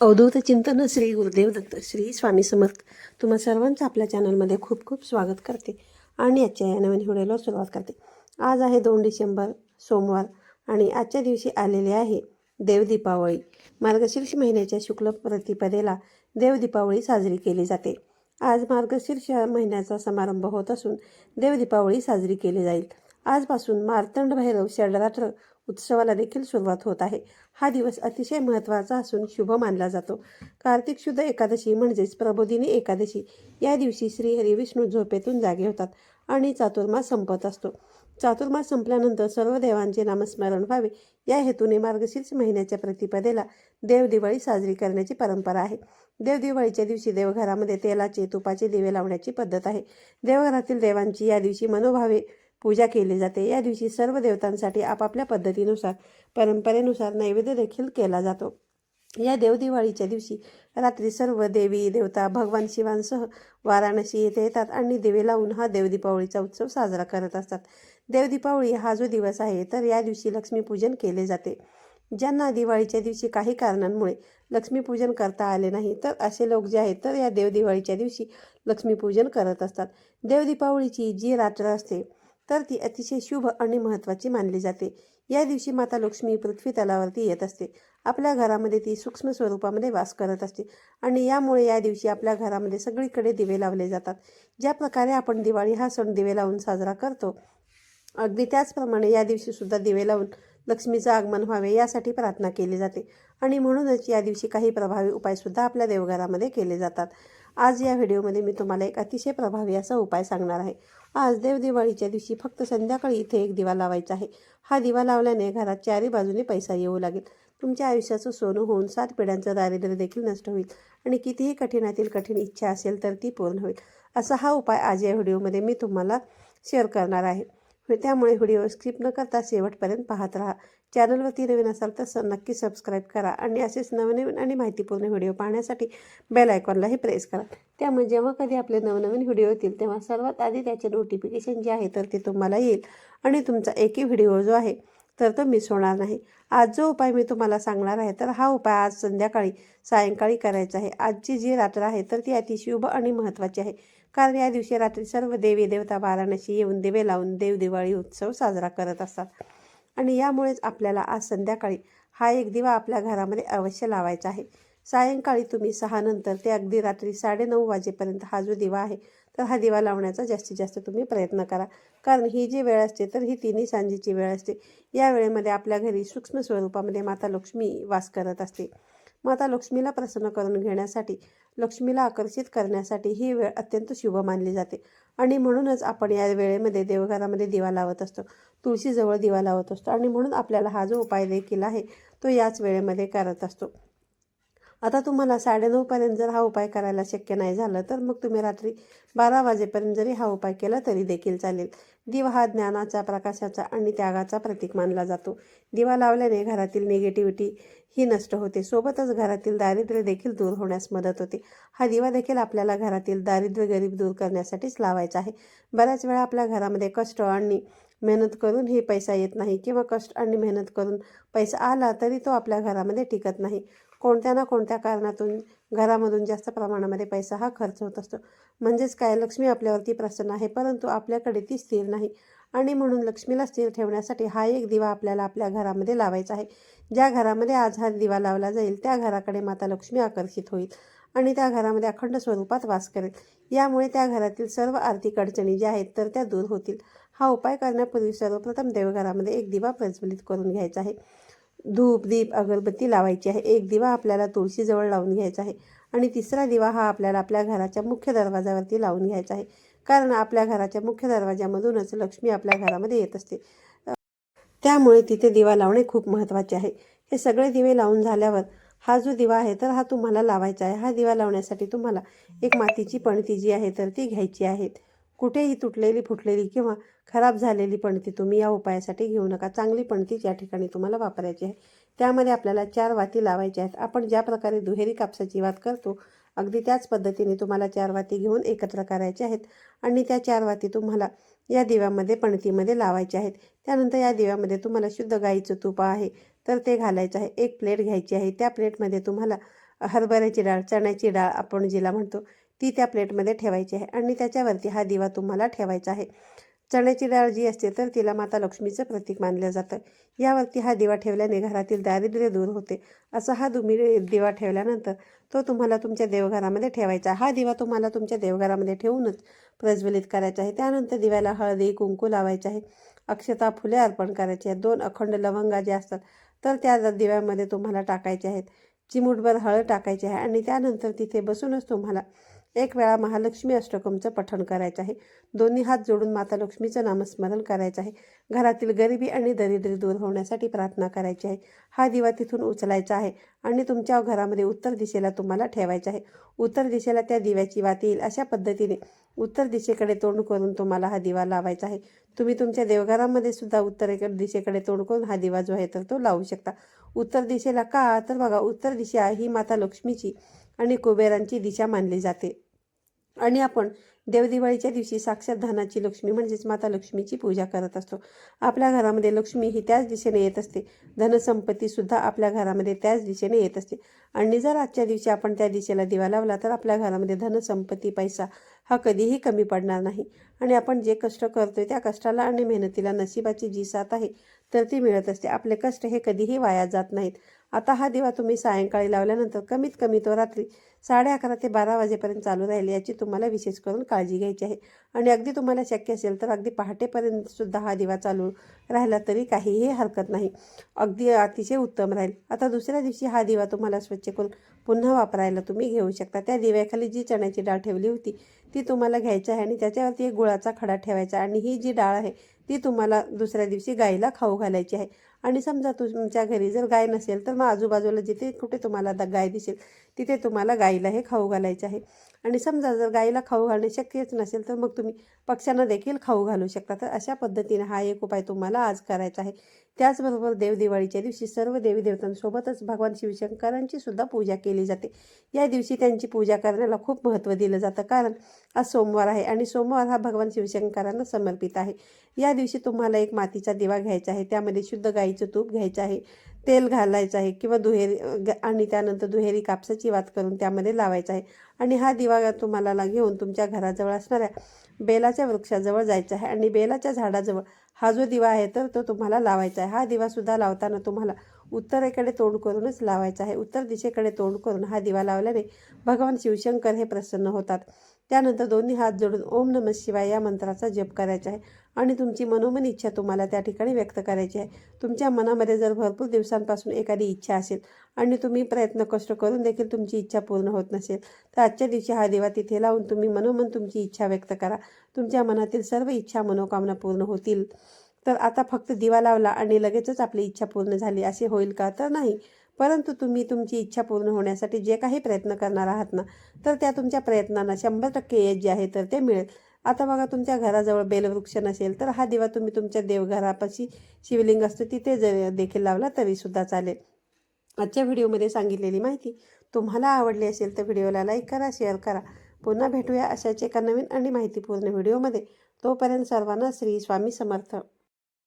अवधूत चिंतन श्री गुरुदेव दत्त श्री स्वामी समर्थ. तुम्हा सर्वांचं आपल्या चॅनलमध्ये खूप खूप स्वागत करते आणि आजच्या या नवीन व्हिडिओला सुरुवात करते. आज आहे दोन डिसेंबर सोमवार आणि आजच्या दिवशी आलेले आहे देवदीपावळी मार्गशीर्ष महिन्याच्या शुक्ल प्रतिपदेला देवदीपावळी साजरी केली जाते. आज मार्गशीर्ष महिन्याचा समारंभ होत असून देवदीपावळी साजरी केली जाईल. आजपासून मार्तंड भैरव षडरात्र उत्सवाला देखील सुरुवात होत आहे. हा दिवस अतिशय महत्त्वाचा असून शुभ मानला जातो. कार्तिक शुद्ध एकादशी म्हणजेच प्रबोधिनी एकादशी. या दिवशी श्रीहरी विष्णू झोपेतून जागे होतात आणि चातुर्मास संपत असतो. चातुर्मास संपल्यानंतर सर्व देवांचे नामस्मरण व्हावे. या हेतूने मार्गशीर्ष महिन्याच्या प्रतिपदेला देवदिवाळी साजरी करण्याची परंपरा आहे. देवदिवाळीच्या दिवशी देवघरामध्ये तेलाचे तुपाचे दिवे लावण्याची पद्धत आहे. देवघरातील देवांची या दिवशी मनोभावे पूजा केली जाते. या दिवशी सर्व देवतांसाठी आपापल्या पद्धतीनुसार परंपरेनुसार नैवेद्य देखील केला जातो. या देवदिवाळीच्या दिवशी रात्री सर्व देवी देवता भगवान शिवांसह वाराणसी येथे येतात आणि दिवे लावून हा देवदीपावळीचा उत्सव साजरा करत असतात. देवदीपावळी हा जो दिवस आहे तर या दिवशी लक्ष्मीपूजन केले जाते. ज्यांना दिवाळीच्या दिवशी काही कारणांमुळे लक्ष्मीपूजन करता आले नाही तर असे लोक जे आहेत तर या देवदिवाळीच्या दिवशी लक्ष्मीपूजन करत असतात. देवदीपावळीची जी रात्र असते तर ती अतिशय शुभ आणि महत्त्वाची मानली जाते. या दिवशी माता लक्ष्मी पृथ्वी तलावरती येत असते. आपल्या घरामध्ये ती सूक्ष्म स्वरूपामध्ये वास करत असते आणि यामुळे या दिवशी आपल्या घरामध्ये सगळीकडे दिवे लावले जातात. ज्या प्रकारे आपण दिवाळी हा सण दिवे लावून साजरा करतो अगदी त्याचप्रमाणे या दिवशीसुद्धा दिवे लावून लक्ष्मीचं आगमन व्हावे यासाठी प्रार्थना केली जाते आणि म्हणूनच या दिवशी काही प्रभावी उपायसुद्धा आपल्या देवघरामध्ये केले जातात. आज या व्हिडिओमध्ये मी तुम्हाला एक अतिशय प्रभावी असा उपाय सांगणार आहे. आज देवदिवाळीच्या दिवशी फक्त संध्याकाळी इथे एक दिवा लावायचा आहे. हा दिवा लावल्याने घरात चारी बाजूने पैसा येऊ लागेल. तुमच्या आयुष्याचं सोनं होऊन सात पिढ्यांचं दारिद्र्य देखील नष्ट होईल आणि कितीही कठीणातील कठीण इच्छा असेल तर ती पूर्ण होईल. असा हा उपाय आज या व्हिडिओमध्ये मी तुम्हाला शेअर करणार आहे. त्यामुळे व्हिडिओ स्किप न करता शेवटपर्यंत पाहत राहा. चॅनलवरती नवीन असाल तर स नक्की सबस्क्राईब करा आणि असेच नवनवीन आणि माहितीपूर्ण व्हिडिओ पाहण्यासाठी बेल आयकॉनलाही प्रेस करा. त्यामुळे जेव्हा कधी आपले नवनवीन व्हिडिओ येतील तेव्हा सर्वात आधी त्याचे नोटिफिकेशन जे आहे तर ते तुम्हाला येईल. आणि तुमचा एकही व्हिडिओ जो आहे तर तो मिस होणार नाही. आज जो उपाय मी तुम्हाला सांगणार आहे तर हा उपाय आज संध्याकाळी सायंकाळी करायचा आहे. आजची जी रात्र आहे तर ती अतिशुभ आणि महत्त्वाची आहे. कारण या दिवशी रात्री सर्व देवी देवता वाराणसी येऊन दिवे लावून देवदिवाळी उत्सव साजरा करत असतात. आणि यामुळेच आपल्याला आज संध्याकाळी हा एक दिवा आपल्या घरामध्ये अवश्य लावायचा आहे. सायंकाळी तुम्ही सहानंतर ते अगदी रात्री साडेनऊ वाजेपर्यंत हा जो दिवा आहे तर हा दिवा लावण्याचा जास्तीत जास्त तुम्ही प्रयत्न करा. कारण ही जी वेळ असते तर ही तिन्ही सांजेची वेळ असते. या वेळेमध्ये आपल्या घरी सूक्ष्म स्वरूपामध्ये माता लक्ष्मी वास करत असते. माता लक्ष्मीला प्रसन्न करून घेण्यासाठी लक्ष्मीला आकर्षित करण्यासाठी ही वेळ अत्यंत शुभ मानली जाते. आणि म्हणूनच आपण या वेळेमध्ये देवघरामध्ये दिवा लावत असतो तुळशीजवळ दिवा लावत असतो. आणि म्हणून आपल्याला हा जो उपाय देखील आहे तो याच वेळेमध्ये करत असतो. आता तुम्हाला साडेनऊपर्यंत जर हा उपाय करायला शक्य नाही झालं तर मग तुम्ही रात्री बारा वाजेपर्यंत जरी हा उपाय केला तरी देखील चालेल. दिवा हा ज्ञानाचा प्रकाशाचा आणि त्यागाचा प्रतीक मानला जातो. दिवा लावल्याने घरातील निगेटिव्हिटी ही नष्ट होते. सोबतच घरातील दारिद्र्य देखील दूर होण्यास मदत होते. हा दिवा देखील आपल्याला घरातील दारिद्र्य गरीब दूर करण्यासाठीच लावायचा आहे. बऱ्याच वेळा आपल्या घरामध्ये कष्ट आणि मेहनत करूनही पैसा येत नाही किंवा कष्ट आणि मेहनत करून पैसा आला तरी तो आपल्या घरामध्ये टिकत नाही. कोणत्या ना कोणत्या कारणातून घरामधून जास्त प्रमाणामध्ये पैसा हा खर्च होत असतो. म्हणजेच काय? लक्ष्मी आपल्यावरती प्रसन्न आहे परंतु आपल्याकडे ती स्थिर नाही. आणि म्हणून लक्ष्मीला स्थिर ठेवण्यासाठी हा एक दिवा आपल्याला आपल्या घरामध्ये लावायचा आहे. ज्या घरामध्ये आज हा दिवा लावला जाईल त्या घराकडे माता लक्ष्मी आकर्षित होईल आणि त्या घरामध्ये अखंड स्वरूपात वास करेल. यामुळे त्या घरातील सर्व आर्थिक अडचणी ज्या आहेत तर त्या दूर होतील. हा उपाय करण्यापूर्वी सर्वप्रथम देवघरामध्ये एक दिवा प्रज्वलित करून घ्यायचा आहे. धूप दीप अगरबत्ती लावायची आहे. एक दिवा आपल्याला तुळशीजवळ लावून घ्यायचा आहे. आणि तिसरा दिवा हा आपल्याला आपल्या घराच्या मुख्य दरवाजावरती लावून घ्यायचा आहे. कारण आपल्या घराच्या मुख्य दरवाजामधूनच लक्ष्मी आपल्या घरामध्ये येत असते. त्यामुळे तिथे दिवा लावणे खूप महत्त्वाचे आहे. हे सगळे दिवे लावून झाल्यावर हा जो दिवा आहे तर हा तुम्हाला लावायचा आहे. हा दिवा लावण्यासाठी तुम्हाला एक मातीची पणती जी आहे तर ती घ्यायची आहे. कुठेही तुटलेली फुटलेली किंवा खराब झालेली पणती तुम्ही या उपायासाठी घेऊ नका. चांगली पणतीच या ठिकाणी तुम्हाला वापरायची आहे. त्यामध्ये आपल्याला चार वाती लावायच्या आहेत. आपण ज्या प्रकारे दुहेरी कापसाची वात करतो अगदी त्याच पद्धतीने तुम्हाला चार वाती घेऊन एकत्र करायचे आहेत आणि त्या चार वाती तुम्हाला या दिव्यामध्ये पणतीमध्ये लावायच्या आहेत. त्यानंतर या दिव्यामध्ये तुम्हाला शुद्ध गाईचं तूप आहे तर ते घालायचं आहे. एक प्लेट घ्यायची आहे. त्या प्लेटमध्ये तुम्हाला हरभऱ्याची डाळ चण्याची डाळ आपण जिला म्हणतो ती त्या प्लेटमध्ये ठेवायची आहे आणि त्याच्यावरती हा दिवा तुम्हाला ठेवायचा आहे. चण्याची डाळ जी असते तर तिला माता लक्ष्मीचं प्रतीक मानलं जातं. यावरती हा दिवा ठेवल्याने घरातील दारिद्र्य दूर होते. असा हा तुम्ही दिवा ठेवल्यानंतर तो तुम्हाला तुमच्या देवघरामध्ये ठेवायचा हा दिवा तुम्हाला तुमच्या देवघरामध्ये ठेवूनच प्रज्वलित करायचा आहे. त्यानंतर दिव्याला हळदी कुंकू लावायचे आहे. अक्षता फुले अर्पण करायची आहेत दोन अखंड लवंगा जे असतात तर त्या दिव्यामध्ये तुम्हाला टाकायचे आहेत. चिमूटभर हळद टाकायची आहे आणि त्यानंतर तिथे बसूनच तुम्हाला एक वेळा महालक्ष्मी अष्टकमचं पठण करायचं आहे. दोन्ही हात जोडून माता लक्ष्मीचं नामस्मरण करायचं आहे. घरातील गरिबी आणि दरिद्री दूर होण्यासाठी प्रार्थना करायची आहे. हा दिवा तिथून उचलायचा आहे आणि तुमच्या घरामध्ये उत्तर दिशेला तुम्हाला ठेवायचा आहे. उत्तर दिशेला त्या दिव्याची वात येईल अशा पद्धतीने उत्तर दिशेकडे तोंड करून तुम्हाला हा दिवा लावायचा आहे. तुम्ही तुमच्या देवघरामध्ये सुद्धा उत्तरेकडे दिशेकडे तोंड करून हा दिवा जो आहे तर तो लावू शकता. उत्तर दिशेला का? तर बघा उत्तर दिशा ही माता लक्ष्मीची आणि कुबेरांची दिशा मानली जाते. आणि आपण देवदिवाळीच्या दिवशी साक्षात धनाची लक्ष्मी म्हणजेच माता लक्ष्मीची पूजा करत असतो. आपल्या घरामध्ये लक्ष्मी ही त्याच दिशेने येत असते. धनसंपत्तीसुद्धा आपल्या घरामध्ये त्याच दिशेने येत असते. आणि जर आजच्या दिवशी आपण त्या दिशेला दिवा लावला तर आपल्या घरामध्ये धनसंपत्ती पैसा हा कधीही कमी पडणार नाही. आणि आपण जे कष्ट करतोय त्या कष्टाला आणि मेहनतीला नशिबाची जी साथ आहे तर ती मिळत असते. आपले कष्ट हे कधीही वाया जात नाहीत. आता हा दिवा तुम्ही सायंकाळी लावल्यानंतर कमीत कमी तो रात्री साडे अकरा ते बारा वाजेपर्यंत चालू राहील याची तुम्हाला विशेष करून काळजी घ्यायची आहे. आणि अगदी तुम्हाला शक्य असेल तर अगदी पहाटेपर्यंत सुद्धा हा दिवा चालू राहिला तरी काहीही हरकत नाही. अगदी अतिशय उत्तम राहील. आता दुसऱ्या दिवशी हा दिवा तुम्हाला स्वच्छ करून पुन्हा वापरायला तुम्ही घेऊ शकता. त्या दिव्याखाली जी चण्याची डाळ ठेवली होती ती तुम्हाला घ्यायची आहे आणि त्याच्यावरती एक गुळाचा खडा ठेवायचा आणि ही जी डाळ आहे ती तुम्हाला दुसऱ्या दिवशी गाईला खाऊ घालायची आहे. आणि समजा तुमच्या घरी जर गाय नसेल तर मग आजूबाजूला जिथे कुठे तुम्हाला द गाय दिसेल तिथे तुम्हाला गाईला हे खाऊ घालायचे आहे. आणि समजा जर गाईला खाऊ घालणे शक्यच नसेल तर मग तुम्ही पक्ष्यांना देखील खाऊ घालू शकता. तर अशा पद्धतीने हा एक उपाय तुम्हाला आज करायचा आहे. त्याचबरोबर देवदिवाळीच्या दिवशी सर्व देवी देवतांसोबतच भगवान शिवशंकरांची सुद्धा पूजा केली जाते. या दिवशी त्यांची पूजा करण्याला खूप महत्त्व दिलं जातं. कारण आज सोमवार आहे आणि सोमवार हा भगवान शिवशंकरांना समर्पित आहे. या दिवशी तुम्हाला एक मातीचा दिवा घ्यायचा आहे. त्यामध्ये शुद्ध गाईचं तूप घ्यायचं आहे. तेल घालायचं आहे किंवा दुहेरी ग- आणि त्यानंतर दुहेरी कापसाची वात करून त्यामध्ये लावायचं आहे. आणि हा दिवा तुम्हाला ला- घेऊन तुमच्या घराजवळ असणाऱ्या बेलाच्या वृक्षाजवळ जायचं आहे. आणि बेलाच्या झाडाजवळ हा जो दिवा आहे तर तो तुम्हाला लावायचा आहे. हा दिवासुद्धा लावताना तुम्हाला उत्तरेकडे तोंड करूनच लावायचा आहे. उत्तर दिशेकडे तोंड करून हा दिवा लावल्याने भगवान शिवशंकर हे प्रसन्न होतात. त्यानंतर दोन्ही हात जोडून ओम नम शिवाय या मंत्राचा जप करायचा आहे. आणि तुमची मनोमन इच्छा तुम्हाला त्या ठिकाणी व्यक्त करायची आहे. तुमच्या मनामध्ये जर भरपूर दिवसांपासून एखादी इच्छा असेल आणि तुम्ही प्रयत्न कष्ट करून देखील तुमची इच्छा पूर्ण होत नसेल तर आजच्या दिवशी हा दिवा तिथे लावून तुम्ही मनोमन तुमची इच्छा व्यक्त करा. तुमच्या मनातील सर्व इच्छा मनोकामना पूर्ण होतील. तर आता फक्त दिवा लावला आणि लगेचच आपली इच्छा पूर्ण झाली असे होईल का? तर नाही. परंतु तुम्ही तुमची इच्छा पूर्ण होण्यासाठी जे काही प्रयत्न करणार आहात ना तर त्या तुमच्या प्रयत्नांना शंभर टक्के यश जे आहे तर ते मिळेल. आता बघा तुमच्या घराजवळ बेलवृक्ष नसेल तर हा दिवा तुम्ही तुमच्या देवघरापाशी शिवलिंग असतो तिथे ज देखील लावला तरीसुद्धा चालेल. आजच्या व्हिडिओमध्ये सांगितलेली माहिती तुम्हाला आवडली असेल तर व्हिडिओला लाईक करा शेअर करा. पुन्हा भेटूया अशाच एका नवीन आणि माहितीपूर्ण व्हिडिओमध्ये. तोपर्यंत सर्वांना श्री स्वामी समर्थ.